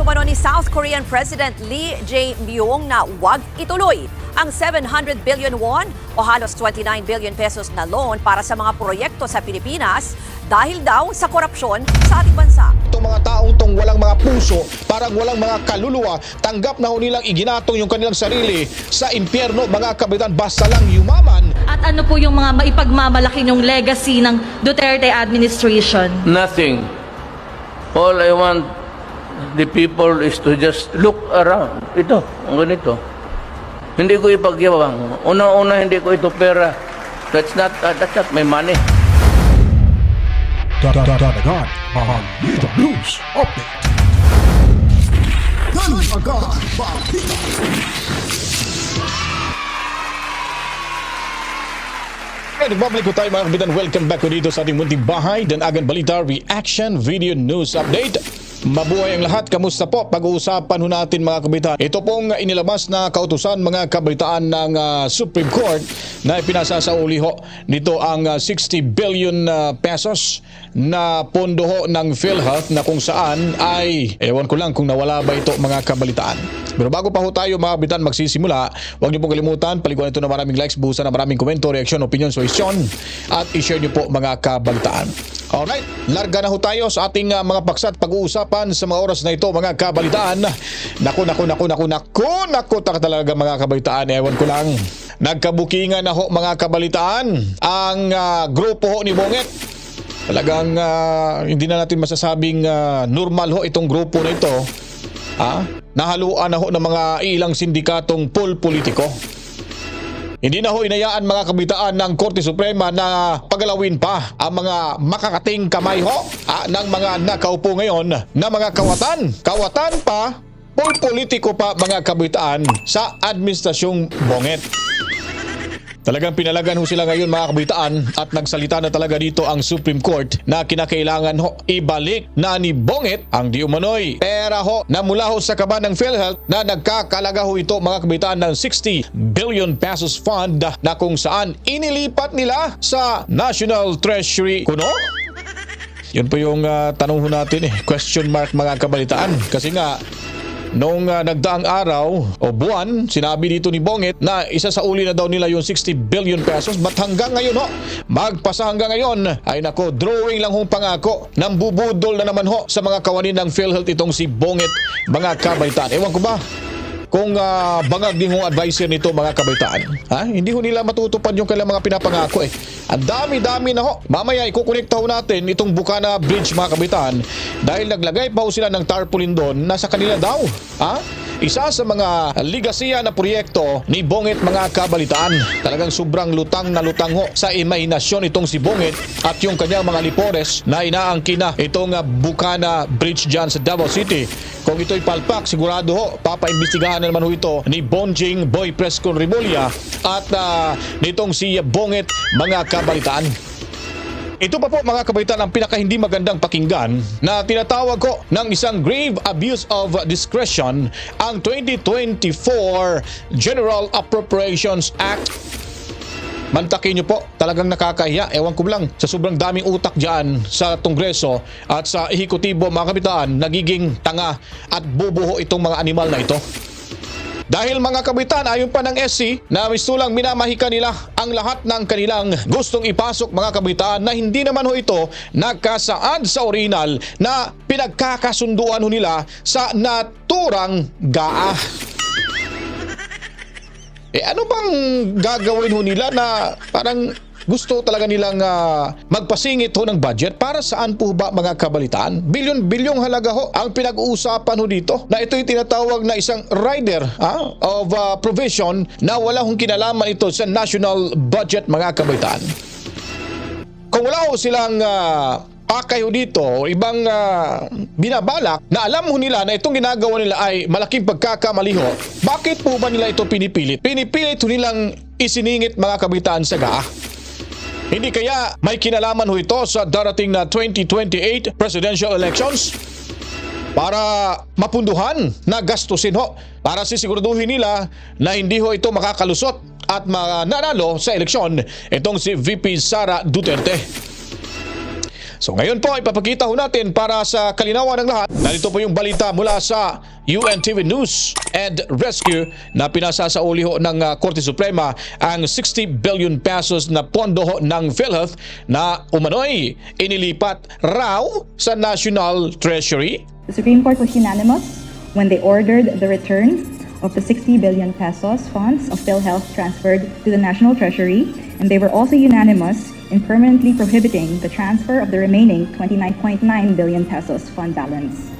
umano ni South Korean President Lee Jae-myung na wag ituloy ang 700 billion won o halos 29 billion pesos na loan para sa mga proyekto sa Pilipinas dahil daw sa korupsyon sa ating bansa. Itong mga taong tong walang mga puso, parang walang mga kaluluwa, tanggap na ho nilang iginatong yung kanilang sarili sa impyerno, mga kabitan, basta lang yumaman. At ano po yung mga maipagmamalaki yung legacy ng Duterte administration? Nothing. All I want the people is to just look around. Ito, ang ganito. Hindi ko ipagyawang. Una-una, hindi ko ito pera. That's not, uh, that's not my money. Dadagan Balita News Update. Dalagan Balita. Okay, nagbabalik po tayo mga kabitan. Welcome back ko dito sa ating munting bahay. Dan Agan Balita Reaction Video News Update. Mabuhay ang lahat. Kamusta po? Pag-uusapan ho natin mga kabitan. Ito pong inilabas na kautusan mga kabalitaan ng ah, Supreme Court na ipinasa sa uli ho. Nito ang ah, 60 billion ah, pesos na pondo ho ng PhilHealth na kung saan ay ewan ko lang kung nawala ba ito mga kabalitaan. Pero bago pa ho tayo mga kabitan magsisimula, huwag niyo pong kalimutan, paliguan ito na maraming likes, buhusan na maraming komento, reaksyon, opinion, suwestyon at i-share niyo po mga kabalitaan. Alright, larga na ho tayo sa ating ah, mga paksa at pag-uusapan sa mga oras na ito mga kabalitaan. Naku, naku, naku, naku, naku, naku, tak talaga mga kabalitaan, ewan ko lang. Nagkabukingan na ho mga kabalitaan ang ah, grupo ho ni Bonget Talagang ah, hindi na natin masasabing ah, normal ho itong grupo na ito. Ha? Nahaluan na ho ng mga ilang sindikatong pol politiko. Hindi na ho inayaan mga kabitaan ng Korte Suprema na pagalawin pa ang mga makakating kamay ho ah, ng mga nakaupo ngayon na mga kawatan. Kawatan pa, pol politiko pa mga kabitaan sa administrasyong Bonget. Talagang pinalagan ho sila ngayon mga kabitaan at nagsalita na talaga dito ang Supreme Court na kinakailangan ho ibalik na ni Bonget ang di umano'y pera ho na mula ho sa kaban ng PhilHealth na nagkakalaga ho ito mga kabitaan ng 60 billion pesos fund na kung saan inilipat nila sa National Treasury kuno? Yun po yung ah, tanong ho natin eh. Question mark mga kabalitaan. Kasi nga, Noong ah, nagdaang araw o buwan, sinabi dito ni Bonget na isa sa uli na daw nila yung 60 billion pesos. But hanggang ngayon ho, magpasa hanggang ngayon, ay nako, drawing lang hong pangako ng bubudol na naman ho sa mga kawanin ng PhilHealth itong si Bonget, mga kabaitaan. Ewan ko ba, kung ah, bangag din hong advisor nito mga kabaitaan. Ha? Hindi ho nila matutupad yung kailang mga pinapangako eh. Ang dami-dami na ho. Mamaya ikukonekta ho natin itong Bukana Bridge mga kabaitaan dahil naglagay pa ho sila ng tarpaulin doon nasa kanila daw. Ha? Isa sa mga ligasiya na proyekto ni Bonget mga kabalitaan. Talagang sobrang lutang na lutang ho sa imahinasyon itong si Bonget at yung kanyang mga lipores na inaangkin na itong ah, Bukana Bridge dyan sa Davao City. Kung ito'y palpak, sigurado ho, papaimbestigahan na naman ho ito ni Bonjing Boy Prescon Rimulya at ah, nitong si Bonget mga kabalitaan. Ito pa po mga kabaitan ang pinaka hindi magandang pakinggan na tinatawag ko ng isang grave abuse of discretion ang 2024 General Appropriations Act Mantakin nyo po, talagang nakakahiya. Ewan ko lang, sa sobrang daming utak dyan sa Kongreso at sa ehekutibo mga kabitaan, nagiging tanga at bubuho itong mga animal na ito. Dahil mga kabitan, ayon pa ng SC, na mistulang minamahika nila ang lahat ng kanilang gustong ipasok mga kabitaan na hindi naman ho ito nagkasaad sa orinal na pinagkakasunduan ho nila sa naturang GAA. Eh ano bang gagawin ho nila na parang gusto talaga nilang ah, magpasingit ho ng budget para saan po ba mga kabalitaan? Bilyon-bilyong halaga ho ang pinag-uusapan ho dito na ito'y tinatawag na isang rider ah, of ah, provision na wala hong kinalaman ito sa national budget mga kabalitaan. Kung wala ho silang ah, pakay dito o ibang ah, binabalak na alam ho nila na itong ginagawa nila ay malaking pagkakamali ho, bakit po ba nila ito pinipilit? Pinipilit ho nilang isiningit mga kabitaan sa GAA. Hindi kaya may kinalaman ho ito sa darating na 2028 presidential elections? Para mapunduhan na gastusin ho para sisiguraduhin nila na hindi ho ito makakalusot at mananalo sa eleksyon itong si VP Sara Duterte. So ngayon po ipapakita ho natin para sa kalinawan ng lahat. Narito po yung balita mula sa UNTV News and Rescue na pinasasauli ho ng uh, Korte Suprema ang 60 billion pesos na pondo ng PhilHealth na umano'y inilipat raw sa National Treasury. The Supreme Court was unanimous when they ordered the return of the 60 billion pesos funds of PhilHealth transferred to the National Treasury, and they were also unanimous in permanently prohibiting the transfer of the remaining 29.9 billion pesos fund balance.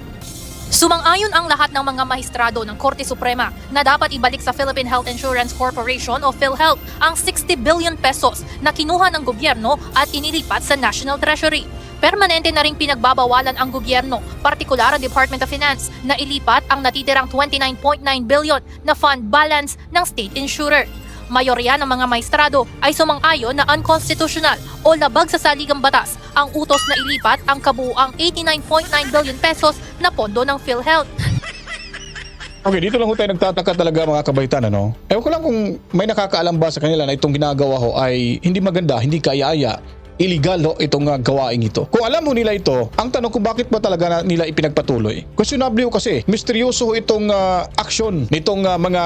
Sumang-ayon ang lahat ng mga mahistrado ng Korte Suprema na dapat ibalik sa Philippine Health Insurance Corporation o PhilHealth ang 60 billion pesos na kinuha ng gobyerno at inilipat sa National Treasury. Permanente na ring pinagbabawalan ang gobyerno, partikular ang Department of Finance, na ilipat ang natitirang 29.9 billion na fund balance ng state insurer. Mayorya ng mga maestrado ay sumang-ayon na unconstitutional o labag sa saligang batas ang utos na ilipat ang kabuuang 89.9 billion pesos na pondo ng PhilHealth. Okay, dito lang ho tayo nagtataka talaga mga kabaitan, ano? Ewan ko lang kung may nakakaalam ba sa kanila na itong ginagawa ho ay hindi maganda, hindi kaya-aya, illegal ho itong uh, gawain ito. Kung alam mo nila ito, ang tanong kung bakit ba talaga nila ipinagpatuloy? Questionable kasi, misteryoso itong uh, aksyon nitong uh, mga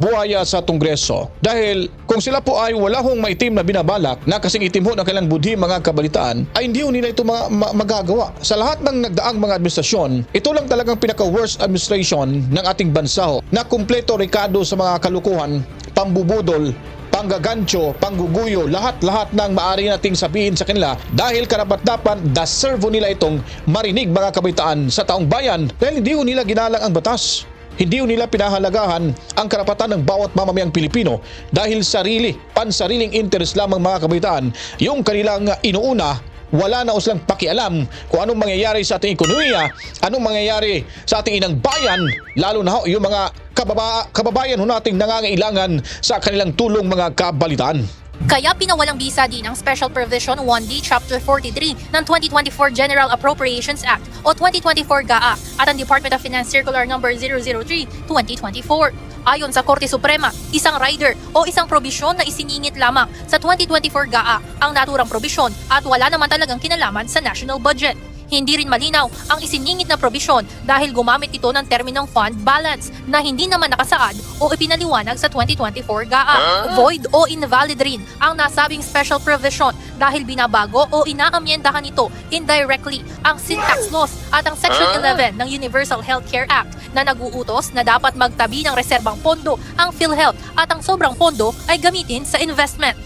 buhaya sa Kongreso. Dahil kung sila po ay wala hong maitim na binabalak na kasing itim ho ng kailang budhi mga kabalitaan, ay hindi ho nila ito ma- ma- magagawa. Sa lahat ng nagdaang mga administrasyon, ito lang talagang pinaka-worst administration ng ating bansa ho, na kumpleto rekado sa mga kalukuhan, pambubudol, panggagancho, pangguguyo, lahat-lahat ng maaari nating sabihin sa kanila dahil karapat-dapat deserve nila itong marinig mga kabitaan sa taong bayan dahil hindi nila ginalang ang batas. Hindi nila pinahalagahan ang karapatan ng bawat mamamayang Pilipino dahil sarili, pansariling interest lamang mga kabitaan yung kanilang inuuna wala na silang pakialam kung anong mangyayari sa ating ekonomiya, anong mangyayari sa ating inang bayan, lalo na ho yung mga kababa, kababayan ho nating nangangailangan sa kanilang tulong mga kabalitaan. Kaya pinawalang bisa din ang Special Provision 1D Chapter 43 ng 2024 General Appropriations Act o 2024 GAA at ang Department of Finance Circular No. 003-2024. Ayon sa Korte Suprema, isang rider o isang probisyon na isiningit lamang sa 2024 GAA ang naturang probisyon at wala naman talagang kinalaman sa national budget. Hindi rin malinaw ang isiningit na probisyon dahil gumamit ito ng terminong fund balance na hindi naman nakasaad o ipinaliwanag sa 2024 GAA. Void o invalid rin ang nasabing special provision dahil binabago o inaamyendahan nito indirectly ang syntax laws at ang Section 11 ng Universal Healthcare Act na naguutos na dapat magtabi ng reserbang pondo ang PhilHealth at ang sobrang pondo ay gamitin sa investment.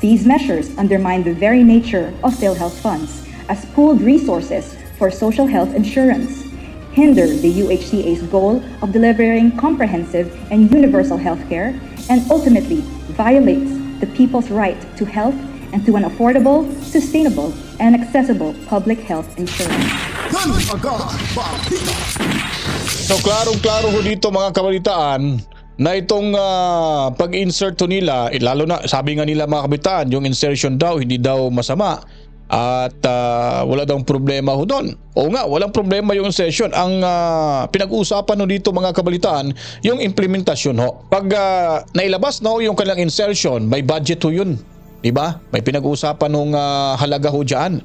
These measures undermine the very nature of PhilHealth funds as pooled resources for social health insurance, hinder the UHCA's goal of delivering comprehensive and universal health care, and ultimately violates the people's right to health and to an affordable, sustainable, and accessible public health insurance. So klarong-klaro ho dito mga kabalitaan na itong ah, pag-insert nila, eh, lalo na sabi nga nila mga kabitaan, yung insertion daw hindi daw masama at ah, wala daw problema ho doon. Oo nga, walang problema yung insertion. Ang ah, pinag-uusapan ho dito mga kabalitaan, yung implementasyon ho. Pag ah, nailabas na ho yung kanilang insertion, may budget ho yun. Diba? May pinag-uusapan ng halaga ho dyan.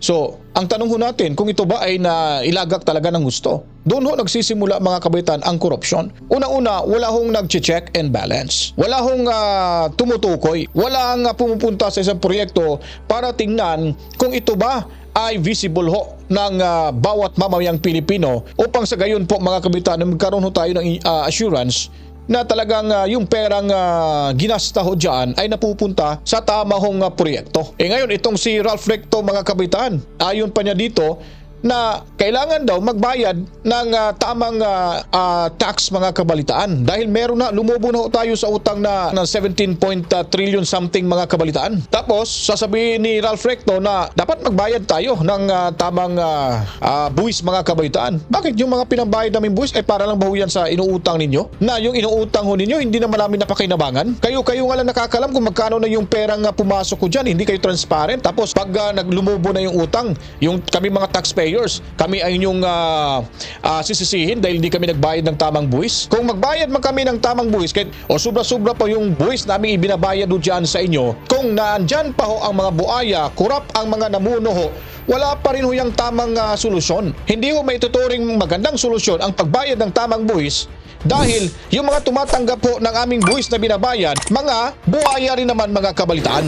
So, ang tanong ho natin, kung ito ba ay na ilagak talaga ng gusto? Doon ho nagsisimula mga kabaitan ang korupsyon. Una-una, wala hong nag-check and balance. Wala hong ah, tumutukoy. Wala ang ah, pumupunta sa isang proyekto para tingnan kung ito ba ay visible ho ng ah, bawat mamamayang Pilipino upang sa gayon po mga kabitan magkaroon ho tayo ng ah, assurance na talagang ah, yung perang ah, ginasta ho dyan ay napupunta sa tama hong ah, proyekto. Eh ngayon, itong si Ralph Recto mga kabitan, ayon pa niya dito na kailangan daw magbayad ng ah, tamang ah, ah, tax mga kabalitaan dahil meron na lumubo na tayo sa utang na ng 17 point, ah, trillion something mga kabalitaan. Tapos sasabihin ni Ralph Recto na dapat magbayad tayo ng ah, tamang ah, ah, buwis mga kabalitaan. Bakit yung mga pinambayad namin buwis ay para lang ba ho yan sa inuutang ninyo? Na yung inuutang ho ninyo hindi naman namin napakinabangan? Kayo-kayo nga lang nakakalam kung magkano na yung perang ah, pumasok ko dyan. Hindi kayo transparent. Tapos pag ah, naglumubo na yung utang, yung kami mga taxpayer taxpayers. Kami ay inyong ah, ah, sisisihin dahil hindi kami nagbayad ng tamang buwis. Kung magbayad man kami ng tamang buwis, kahit, o sobra-sobra pa yung buwis namin ibinabayad do dyan sa inyo, kung naandyan pa ho ang mga buaya, kurap ang mga namuno ho, wala pa rin ho yung tamang ah, solusyon. Hindi ho may tuturing magandang solusyon ang pagbayad ng tamang buwis dahil yung mga tumatanggap po ng aming buwis na binabayad, mga buhaya rin naman mga kabalitaan.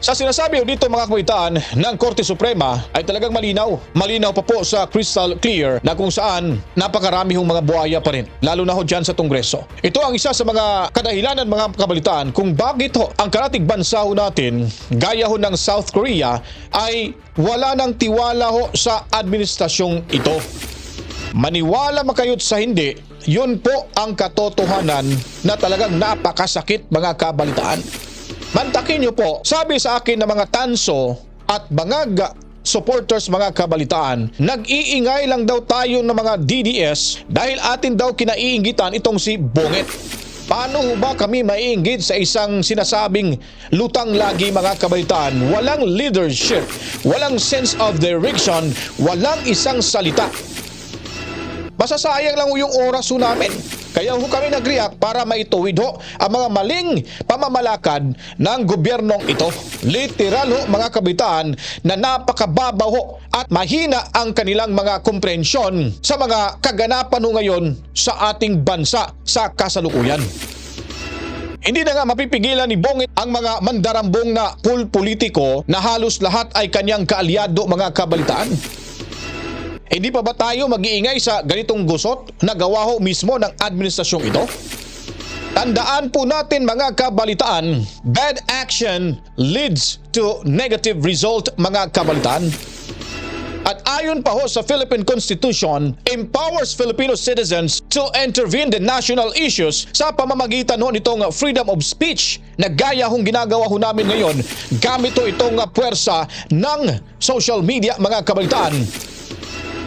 Sa sinasabi dito mga kabalitaan ng Korte Suprema ay talagang malinaw. Malinaw pa po sa crystal clear na kung saan napakarami hong mga buhaya pa rin. Lalo na ho dyan sa Kongreso. Ito ang isa sa mga kadahilanan mga kabalitaan kung bakit ho ang karatig bansa ho natin gaya ho ng South Korea ay wala ng tiwala ho sa administrasyong ito. Maniwala makayot sa hindi, yun po ang katotohanan na talagang napakasakit mga kabalitaan. Mantakin niyo po, sabi sa akin ng mga tanso at ga- supporters mga kabalitaan, nag-iingay lang daw tayo ng mga DDS dahil atin daw kinaiingitan itong si Bonget. Paano ba kami maiinggit sa isang sinasabing lutang lagi mga kabalitaan? Walang leadership, walang sense of direction, walang isang salita. Masasayang lang yung oras ho namin. Kaya ho kami nag-react para maituwid ho ang mga maling pamamalakad ng gobyernong ito. Literal ho mga kabitaan na napakababaw ho at mahina ang kanilang mga komprehensyon sa mga kaganapan ho ngayon sa ating bansa sa kasalukuyan. Hindi na nga mapipigilan ni Bongit ang mga mandarambong na pool na halos lahat ay kanyang kaalyado mga kabalitaan. Hindi pa ba tayo mag-iingay sa ganitong gusot na gawa ho mismo ng administrasyong ito? Tandaan po natin mga kabalitaan, bad action leads to negative result mga kabalitaan. At ayon pa ho sa Philippine Constitution, empowers Filipino citizens to intervene the national issues sa pamamagitan ho nitong freedom of speech na gaya hong ginagawa ho namin ngayon gamit ho itong puwersa ng social media mga kabalitaan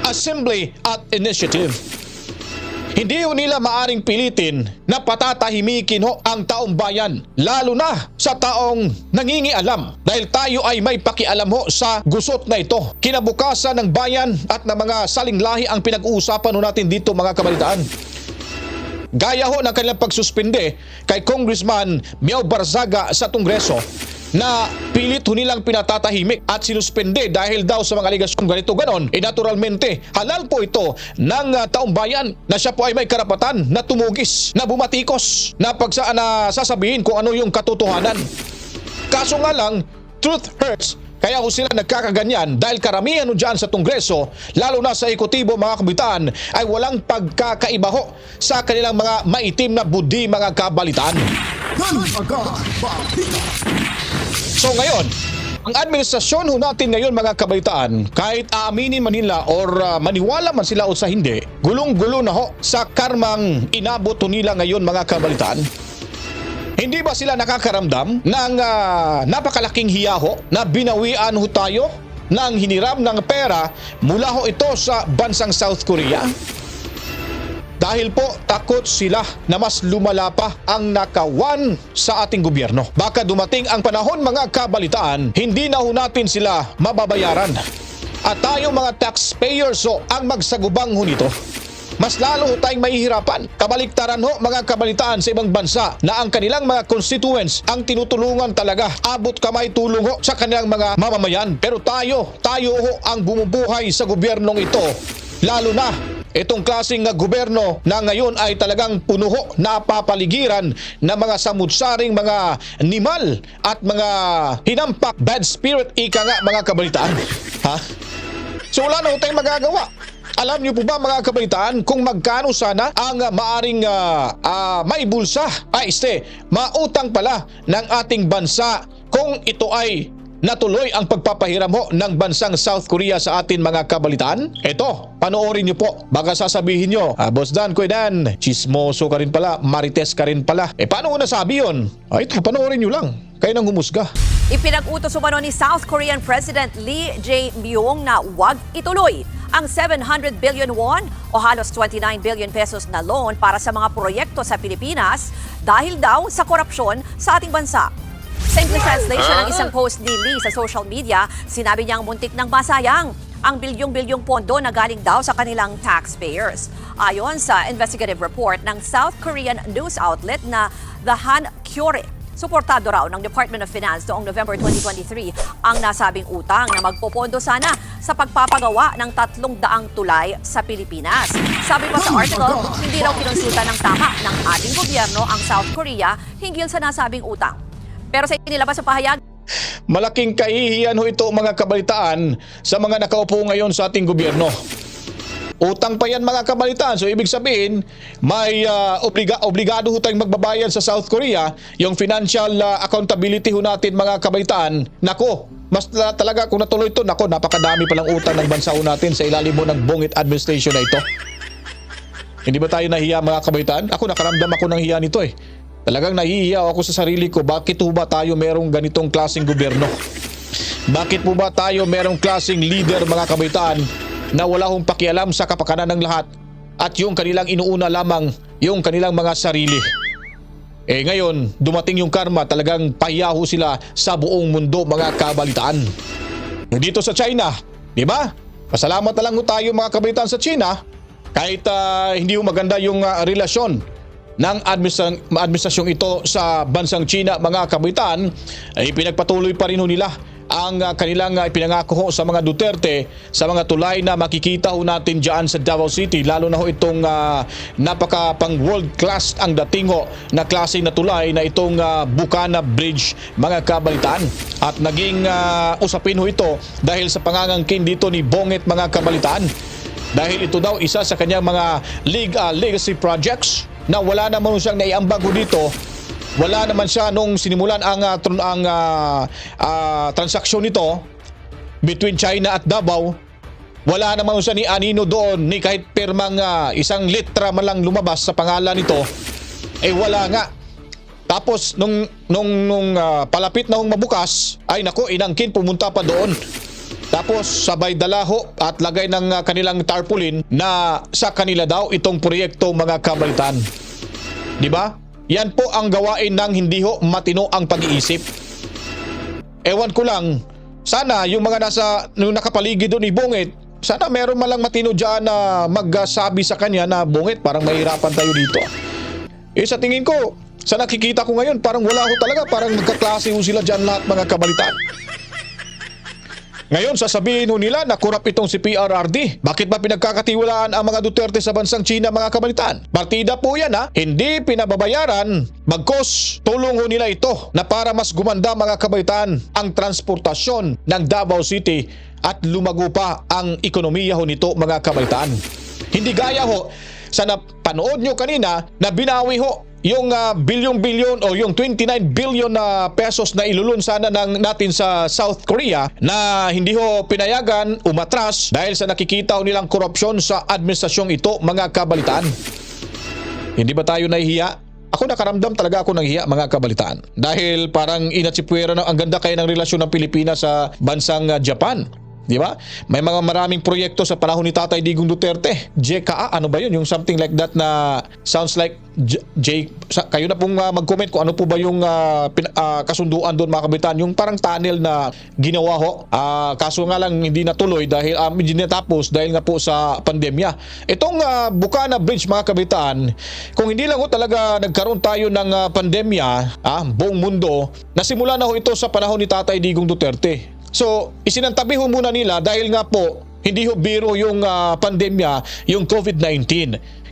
assembly at initiative. Hindi ho nila maaring pilitin na patatahimikin ho ang taong bayan, lalo na sa taong nangingialam dahil tayo ay may pakialam ho sa gusot na ito. Kinabukasan ng bayan at ng mga salinglahi ang pinag-uusapan ho natin dito mga kabalitaan. Gaya ho ng kanilang pagsuspende kay Congressman Miao Barzaga sa Kongreso na pilit ho nilang pinatatahimik at sinuspende dahil daw sa mga aligasyong ganito ganon. E naturalmente, halal po ito ng uh, taong bayan na siya po ay may karapatan na tumugis, na bumatikos, na pagsa na sasabihin kung ano yung katotohanan. Kaso nga lang, truth hurts. Kaya ho sila nagkakaganyan dahil karamihan ho dyan sa Kongreso, lalo na sa ekotibo mga kabitaan, ay walang pagkakaiba ho sa kanilang mga maitim na budi mga kabalitaan. Balita. So ngayon, ang administrasyon ho natin ngayon mga kabaitaan, kahit aaminin man nila or uh, maniwala man sila o sa hindi, gulong-gulo na ho sa karmang inabot nila ngayon mga kabalitaan. Hindi ba sila nakakaramdam ng uh, napakalaking hiya ho na binawian ho tayo ng hiniram ng pera mula ho ito sa bansang South Korea? Dahil po takot sila na mas lumala pa ang nakawan sa ating gobyerno. Baka dumating ang panahon mga kabalitaan, hindi na ho natin sila mababayaran. At tayo mga taxpayers ho ang magsagubang ho nito. Mas lalo ho tayong mahihirapan. Kabaliktaran ho mga kabalitaan sa ibang bansa na ang kanilang mga constituents ang tinutulungan talaga. Abot kamay tulong ho sa kanilang mga mamamayan. Pero tayo, tayo ho ang bumubuhay sa gobyernong ito. Lalo na Itong klaseng gobyerno na ngayon ay talagang punuho napapaligiran ng mga samutsaring mga animal at mga hinampak bad spirit ika nga mga kabalitaan. Ha? So wala na tayong magagawa. Alam niyo po ba mga kabalitaan kung magkano sana ang maaring uh, uh, maibulsa, ay este, mautang pala ng ating bansa kung ito ay natuloy ang pagpapahiram ho ng bansang South Korea sa atin mga kabalitaan? Ito, panoorin niyo po. Baka sasabihin niyo, ah, Boss Dan, Kuya Dan, chismoso ka rin pala, marites ka rin pala. Eh paano ko nasabi yun? Ay, ito, panoorin niyo lang. Kayo nang humusga. Ipinag-utos umano ni South Korean President Lee Jae-myung na wag ituloy ang 700 billion won o halos 29 billion pesos na loan para sa mga proyekto sa Pilipinas dahil daw sa korupsyon sa ating bansa. Sa English translation ng isang post ni Lee sa social media, sinabi niyang muntik ng masayang ang bilyong-bilyong pondo na galing daw sa kanilang taxpayers. Ayon sa investigative report ng South Korean news outlet na The Han Kyory, Suportado raw ng Department of Finance noong November 2023 ang nasabing utang na magpopondo sana sa pagpapagawa ng tatlong daang tulay sa Pilipinas. Sabi pa sa article, hindi raw kinonsulta ng tama ng ating gobyerno ang South Korea hinggil sa nasabing utang. Pero sa inilabas sa pahayag, Malaking kahihiyan ho ito mga kabalitaan sa mga nakaupo ngayon sa ating gobyerno. Utang pa yan mga kabalitaan. So ibig sabihin, may ah, obliga, obligado ho tayong magbabayad sa South Korea yung financial ah, accountability ho natin mga kabalitaan. Nako, mas na, talaga kung natuloy ito, nako napakadami palang utang ng bansa natin sa ilalim mo ng bungit administration na ito. Hindi ba tayo nahiya mga kabaitaan? Ako nakaramdam ako ng hiya nito eh. Talagang nahihiya ako sa sarili ko. Bakit po ba tayo merong ganitong klaseng gobyerno? Bakit po ba tayo merong klaseng leader mga kabaitaan na wala hong pakialam sa kapakanan ng lahat at yung kanilang inuuna lamang yung kanilang mga sarili? Eh ngayon, dumating yung karma, talagang pahiyaho sila sa buong mundo mga kabalitaan. Dito sa China, di ba? Pasalamat na lang tayo mga kabaitan sa China kahit ah, hindi maganda yung ah, relasyon ng administra- administrasyong ito sa bansang China mga kabaitan ay pinagpatuloy pa rin nila ang ah, kanilang ah, ipinangako ho sa mga Duterte sa mga tulay na makikita ho natin dyan sa Davao City lalo na ho itong ah, napaka pang world class ang dating ho na klase na tulay na itong ah, Bukana Bridge mga kabalitaan. At naging ah, usapin ho ito dahil sa pangangangkin dito ni Bonget mga kabalitaan. Dahil ito daw isa sa kanyang mga leg- ah, legacy projects na wala naman siyang naiambag dito. Wala naman siya nung sinimulan ang ah, tron- ang ah, ah, transaksyon nito between China at Davao. Wala naman siya ni Anino doon ni kahit pirmang ah, isang litra man lang lumabas sa pangalan nito eh wala nga. Tapos nung nung nung ah, palapit na hong mabukas ay nako inangkin pumunta pa doon tapos sabay dalaho at lagay ng ah, kanilang tarpaulin na sa kanila daw itong proyekto mga kabalitan. Di ba? Yan po ang gawain ng hindi ho matino ang pag-iisip. Ewan ko lang, sana yung mga nasa yung nakapaligid doon ni Bungit, sana meron man lang matino dyan na magsabi sa kanya na Bungit, parang mahirapan tayo dito. Eh sa tingin ko, sa nakikita ko ngayon, parang wala ho talaga, parang magkaklase ho sila dyan lahat mga kabalitan. Ngayon, sasabihin ho nila na kurap itong si PRRD. Bakit ba pinagkakatiwalaan ang mga Duterte sa bansang China mga kabalitan? Partida po yan ha. Hindi pinababayaran. Bagkos, tulong ho nila ito na para mas gumanda mga kabalitan ang transportasyon ng Davao City at lumago pa ang ekonomiya ho nito mga kabalitan. Hindi gaya ho sa napanood nyo kanina na binawi ho yung ah, bilyong-bilyon o yung 29 billion na pesos na ilulun sana ng natin sa South Korea na hindi ho pinayagan umatras dahil sa nakikita ho nilang korupsyon sa administrasyong ito mga kabalitaan. Hindi ba tayo nahihiya? Ako nakaramdam talaga ako ng hiya mga kabalitaan. Dahil parang inatsipwera na ang ganda kaya ng relasyon ng Pilipinas sa bansang ah, Japan. Di ba? May mga maraming proyekto sa panahon ni Tatay Digong Duterte. JKA, ano ba yun? Yung something like that na sounds like J, J kayo na pong ah, mag-comment kung ano po ba yung ah, pin- ah, kasunduan doon mga kabitan. Yung parang tunnel na ginawa ho. Ah, kaso nga lang hindi natuloy dahil um, hindi natapos dahil nga po sa pandemya. Itong ah, Bukana Bridge mga kabitan, kung hindi lang ho talaga nagkaroon tayo ng ah, pandemya, ah, buong mundo, nasimula na ho ito sa panahon ni Tatay Digong Duterte. So, isinantabi ho muna nila dahil nga po, hindi ho biro yung ah, pandemya, yung COVID-19.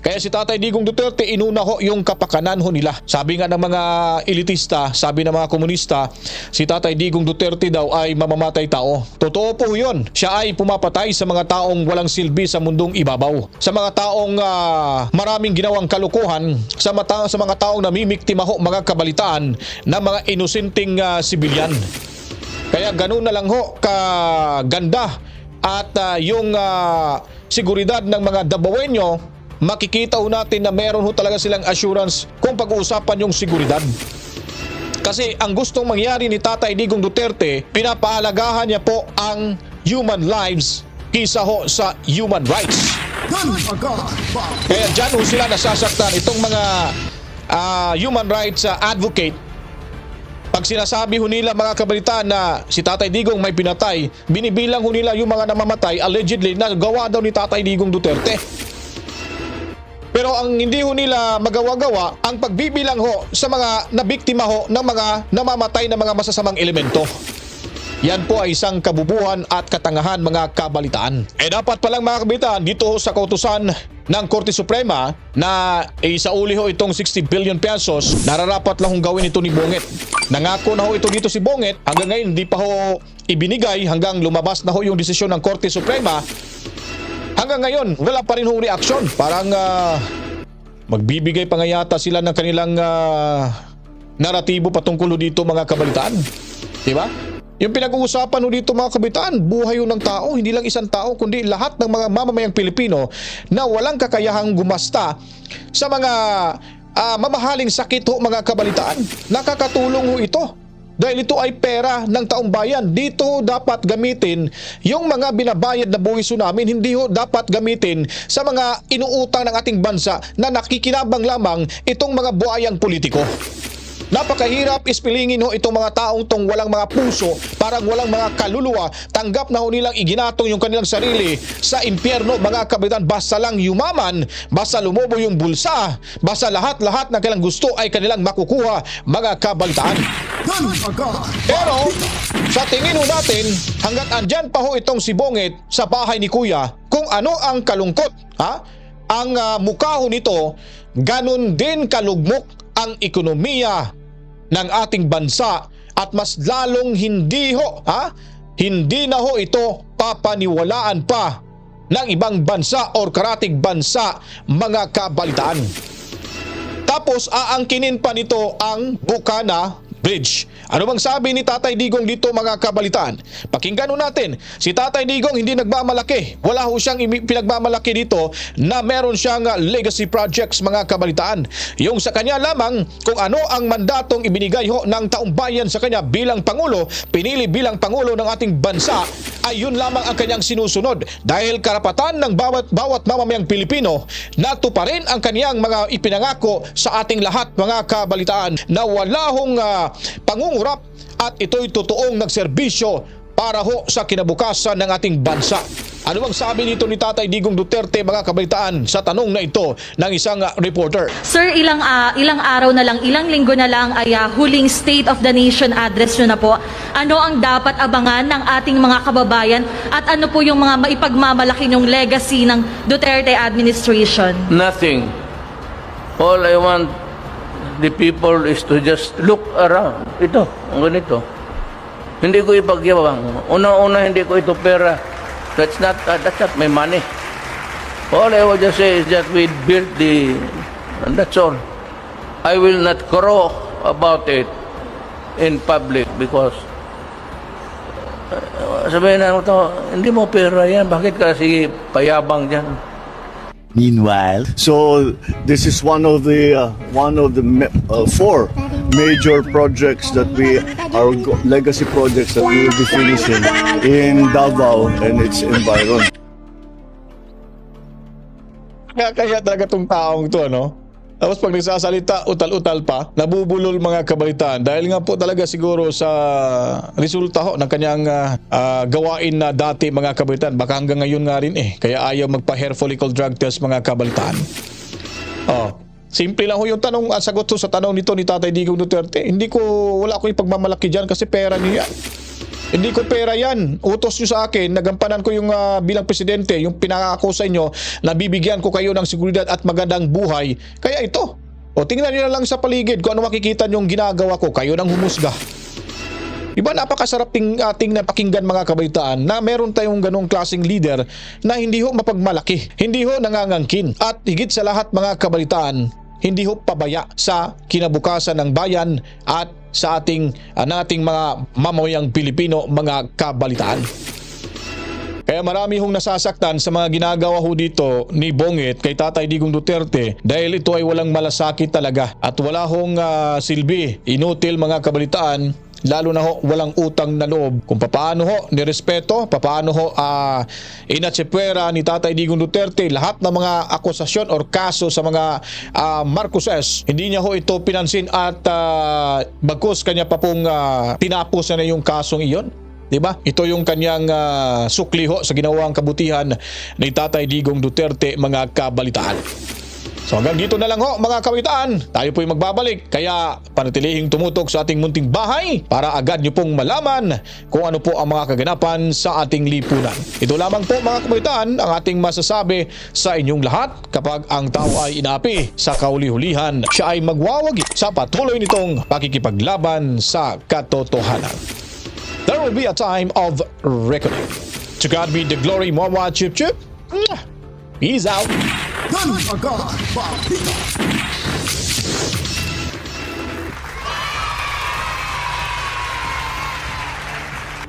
Kaya si Tatay Digong Duterte, inuna ho yung kapakanan ho nila. Sabi nga ng mga elitista, sabi ng mga komunista, si Tatay Digong Duterte daw ay mamamatay tao. Totoo po yun. Siya ay pumapatay sa mga taong walang silbi sa mundong ibabaw. Sa mga taong ah, maraming ginawang kalukuhan, sa, mata- sa mga taong namimiktima ho mga kabalitaan na mga inosenteng ah, sibilyan. Kaya ganun na lang ho kaganda at ah, yung ah, seguridad ng mga Dabawenyo makikita ho natin na meron ho talaga silang assurance kung pag-uusapan yung seguridad. Kasi ang gustong mangyari ni Tatay Digong Duterte, pinapahalagahan niya po ang human lives kisa ho sa human rights. Kaya dyan ho sila nasasaktan itong mga ah, human rights ah, advocate. Pag sinasabi ho nila mga kabalitaan na si Tatay Digong may pinatay, binibilang ho nila yung mga namamatay allegedly na gawa daw ni Tatay Digong Duterte. Pero ang hindi ho nila magawa-gawa ang pagbibilang ho sa mga nabiktima ho ng mga namamatay na mga masasamang elemento. Yan po ay isang kabubuhan at katangahan mga kabalitaan. Eh dapat palang mga kabalitaan dito sa kautusan ng Korte Suprema na isauli ho itong 60 billion pesos, nararapat lang hong gawin ito ni Bonget. Nangako na ho ito dito si Bonget, hanggang ngayon hindi pa ho ibinigay hanggang lumabas na ho yung desisyon ng Korte Suprema. Hanggang ngayon, wala pa rin hong reaksyon. Parang ah, magbibigay pa nga yata sila ng kanilang ah, naratibo patungkol ho dito mga kabalitaan. Diba? Yung pinag-uusapan dito mga kabitaan, buhay ho ng tao, hindi lang isang tao, kundi lahat ng mga mamamayang Pilipino na walang kakayahang gumasta sa mga ah, mamahaling sakit ho mga kabalitaan. Nakakatulong ho ito. Dahil ito ay pera ng taong bayan. Dito dapat gamitin yung mga binabayad na buwis namin. Hindi ho dapat gamitin sa mga inuutang ng ating bansa na nakikinabang lamang itong mga buayang politiko. Napakahirap ispilingin ho itong mga taong tong walang mga puso, parang walang mga kaluluwa, tanggap na ho nilang iginatong yung kanilang sarili sa impyerno mga kabitan basta lang yumaman, basta lumobo yung bulsa, basta lahat-lahat na kailang gusto ay kanilang makukuha mga agad. Pero sa tingin ho natin, hanggat andyan pa ho itong si Bongit sa bahay ni Kuya, kung ano ang kalungkot, ha? Ang ah, mukha ho nito, ganun din kalugmok ang ekonomiya ng ating bansa at mas lalong hindi ho, ha? Hindi na ho ito papaniwalaan pa ng ibang bansa or karatig bansa mga kabalitaan. Tapos aangkinin pa nito ang Bukana Bridge. Ano bang sabi ni Tatay Digong dito mga kabalitaan? Pakinggan natin. Si Tatay Digong hindi nagmamalaki. Wala ho siyang pinagmamalaki dito na meron siyang uh, legacy projects mga kabalitaan. Yung sa kanya lamang kung ano ang mandatong ibinigay ho ng taong bayan sa kanya bilang Pangulo, pinili bilang Pangulo ng ating bansa, ay yun lamang ang kanyang sinusunod. Dahil karapatan ng bawat, bawat mamamayang Pilipino na tuparin ang kanyang mga ipinangako sa ating lahat mga kabalitaan na wala hong pangungurap at ito'y totoong nagserbisyo para ho sa kinabukasan ng ating bansa. Ano bang sabi nito ni Tatay Digong Duterte mga kabalitaan sa tanong na ito ng isang ah, reporter? Sir, ilang ah, ilang araw na lang, ilang linggo na lang ay ah, huling State of the Nation address nyo na po. Ano ang dapat abangan ng ating mga kababayan at ano po yung mga maipagmamalaki ng legacy ng Duterte administration? Nothing. All I want the people is to just look around. Ito, ganito. Hindi ko ipagyabang. Una-una, hindi ko ito pera. That's not, uh, that's not my money. All I will just say is that we built the, and that's all. I will not crow about it in public because uh, sabihin na to, hindi mo pera yan. Bakit kasi payabang dyan? Meanwhile, So this is one of the uh, one of the ma- uh, four major projects that we our go- legacy projects that we will be finishing in Davao and its environ. Kaya kaya talaga tong taong to ano? Tapos pag nagsasalita, utal-utal pa, nabubulol mga kabalitaan. Dahil nga po talaga siguro sa resulta ho ng kanyang ah, ah, gawain na dati mga kabalitaan. Baka hanggang ngayon nga rin eh. Kaya ayaw magpa-hair follicle drug test mga kabalitaan. Oh. Simple lang ho yung tanong at sagot sa tanong nito ni Tatay Digong Duterte. Hindi ko, wala akong ipagmamalaki dyan kasi pera niya. Hindi ko pera yan. Utos nyo sa akin, nagampanan ko yung ah, bilang presidente, yung pinangako sa inyo na bibigyan ko kayo ng seguridad at magandang buhay. Kaya ito. O tingnan nyo na lang sa paligid kung ano makikita yung ginagawa ko. Kayo nang humusga. Iba napakasarap ting ating napakinggan mga kabaitaan na meron tayong ganong klaseng leader na hindi ho mapagmalaki, hindi ho nangangangkin at higit sa lahat mga kabaitaan, hindi ho pabaya sa kinabukasan ng bayan at sa ating ah, nating mga mamamayang Pilipino mga kabalitaan. Kaya marami hong nasasaktan sa mga ginagawa ho dito ni Bongit kay Tatay Digong Duterte dahil ito ay walang malasakit talaga at wala hong ah, silbi, inutil mga kabalitaan lalo na ho walang utang na loob kung paano ho nirespeto, paano ho uh, inatsepwera ni Tatay Digong Duterte lahat ng mga akusasyon or kaso sa mga ah, Marcoses. Hindi niya ho ito pinansin at uh, bagkus kanya pa pong ah, tinapos na yung kasong iyon. 'Di ba? Ito yung kanyang ah, sukli ho sa ginawang kabutihan ni Tatay Digong Duterte mga kabalitaan. So hanggang dito na lang ho mga kawitaan. Tayo po'y magbabalik. Kaya panatilihing tumutok sa ating munting bahay para agad nyo pong malaman kung ano po ang mga kaganapan sa ating lipunan. Ito lamang po mga kawitaan ang ating masasabi sa inyong lahat kapag ang tao ay inapi sa kauli-hulihan. Siya ay magwawagi sa patuloy nitong pakikipaglaban sa katotohanan. There will be a time of reckoning. To God be the glory, Mwawa Chip Chip. Peace out.